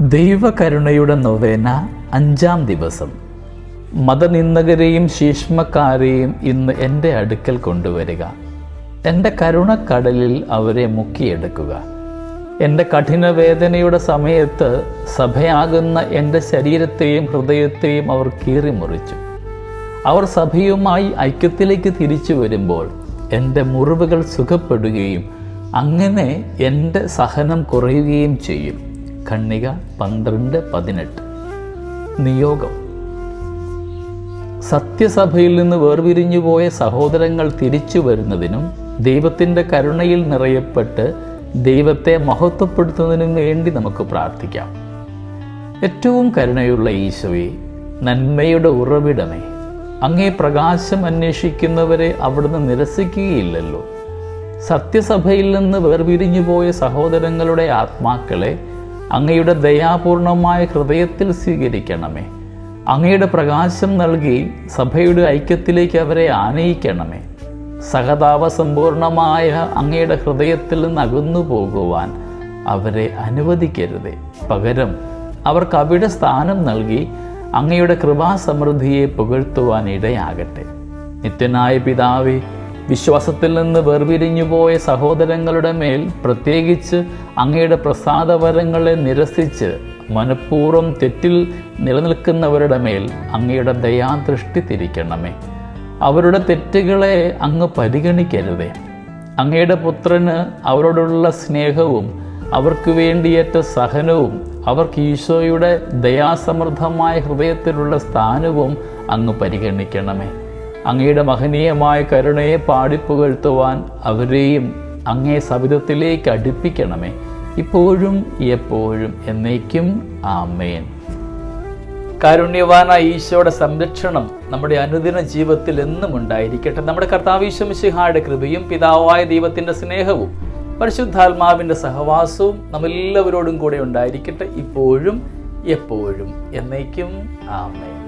ദൈവകരുണയുടെ നൊവേന അഞ്ചാം ദിവസം. മതനിന്ദകരെയും ശീഷ്മക്കാരെയും ഇന്ന് എന്റെ അടുക്കൽ കൊണ്ടുവരിക. എന്റെ കരുണക്കടലിൽ അവരെ മുക്കിയെടുക്കുക. എന്റെ കഠിനവേദനയുടെ സമയത്ത് സഭയാകുന്ന എന്റെ ശരീരത്തെയും ഹൃദയത്തെയും അവർ കീറിമുറിച്ചു. അവർ സഭയുമായി ഐക്യത്തിലേക്ക് തിരിച്ചു വരുമ്പോൾ എന്റെ മുറിവുകൾ സുഖപ്പെടുകയും അങ്ങനെ എന്റെ സഹനം കുറയുകയും ചെയ്യും. ഖണ്ണിക പന്ത്രണ്ട് പതിനെട്ട്. നിയോഗം. സത്യസഭയിൽ നിന്ന് വേർപിരിഞ്ഞു പോയ സഹോദരങ്ങൾ തിരിച്ചു വരുന്നതിനും ദൈവത്തിന്റെ കരുണയിൽ നിറയപ്പെട്ട് ദൈവത്തെ മഹത്വപ്പെടുത്തുന്നതിനും വേണ്ടി നമുക്ക് പ്രാർത്ഥിക്കാം. ഏറ്റവും കരുണയുള്ള ഈശോയെ നന്മയുടെ ഉറവിടമേ അങ്ങേ പ്രകാശം അന്വേഷിക്കുന്നവരെ അവിടുന്ന് നിരസിക്കുകയില്ലല്ലോ. സത്യസഭയിൽ നിന്ന് വേർപിരിഞ്ഞു പോയ സഹോദരങ്ങളുടെ ആത്മാക്കളെ അങ്ങയുടെ ദയാപൂർണമായ ഹൃദയത്തിൽ സ്വീകരിക്കണമേ. അങ്ങയുടെ പ്രകാശം നൽകി സഭയുടെ ഐക്യത്തിലേക്ക് അവരെ ആനയിക്കണമേ. സഹതാപ സമ്പൂർണമായ അങ്ങയുടെ ഹൃദയത്തിൽ നകന്നു പോകുവാൻ അവരെ അനുവദിക്കരുതേ. പകരം അവർക്ക് അവിടെ സ്ഥാനം നൽകി അങ്ങയുടെ കൃപാസമൃദ്ധിയെ പുകഴ്ത്തുവാൻ ഇടയാകട്ടെ. നിത്യനായ പിതാവേ വിശ്വാസത്തിൽ നിന്ന് വേർപിരിഞ്ഞു പോയ സഹോദരങ്ങളുടെ മേൽ പ്രത്യേകിച്ച് അങ്ങയുടെ പ്രസാദവരങ്ങളെ നിരസിച്ച് മനഃപൂർവം തെറ്റിൽ നിലനിൽക്കുന്നവരുടെ മേൽ അങ്ങയുടെ ദയാദൃഷ്ടി തിരിക്കണമേ. അവരുടെ തെറ്റുകളെ അങ്ങ് പരിഗണിക്കരുതേ. അങ്ങയുടെ പുത്രന് അവരോടുള്ള സ്നേഹവും അവർക്ക് വേണ്ടിയേറ്റ സഹനവും അവർക്ക് ഈശോയുടെ ദയാസമൃദ്ധമായ ഹൃദയത്തിലുള്ള സ്ഥാനവും അങ്ങ് പരിഗണിക്കണമേ. അങ്ങയുടെ മഹനീയമായ കരുണയെ പാടിപ്പുകഴ്ത്തുവാൻ അവരെയും അങ്ങേ സവിധത്തിലേക്ക് അടുപ്പിക്കണമേ. ഇപ്പോഴും എപ്പോഴും എന്നേക്കും ആമേൻ. കാരുണ്യവാനായ ഈശോയുടെ സംരക്ഷണം നമ്മുടെ അനുദിന ജീവിതത്തിൽ എന്നും ഉണ്ടായിരിക്കട്ടെ. നമ്മുടെ കർത്താവ് ഈശ്വമിശിഹായുടെ കൃപയും പിതാവായ ദൈവത്തിന്റെ സ്നേഹവും പരിശുദ്ധാത്മാവിന്റെ സഹവാസവും നമ്മെല്ലാവരോടും കൂടെ ഉണ്ടായിരിക്കട്ടെ. ഇപ്പോഴും എപ്പോഴും എന്നേക്കും ആമേൻ.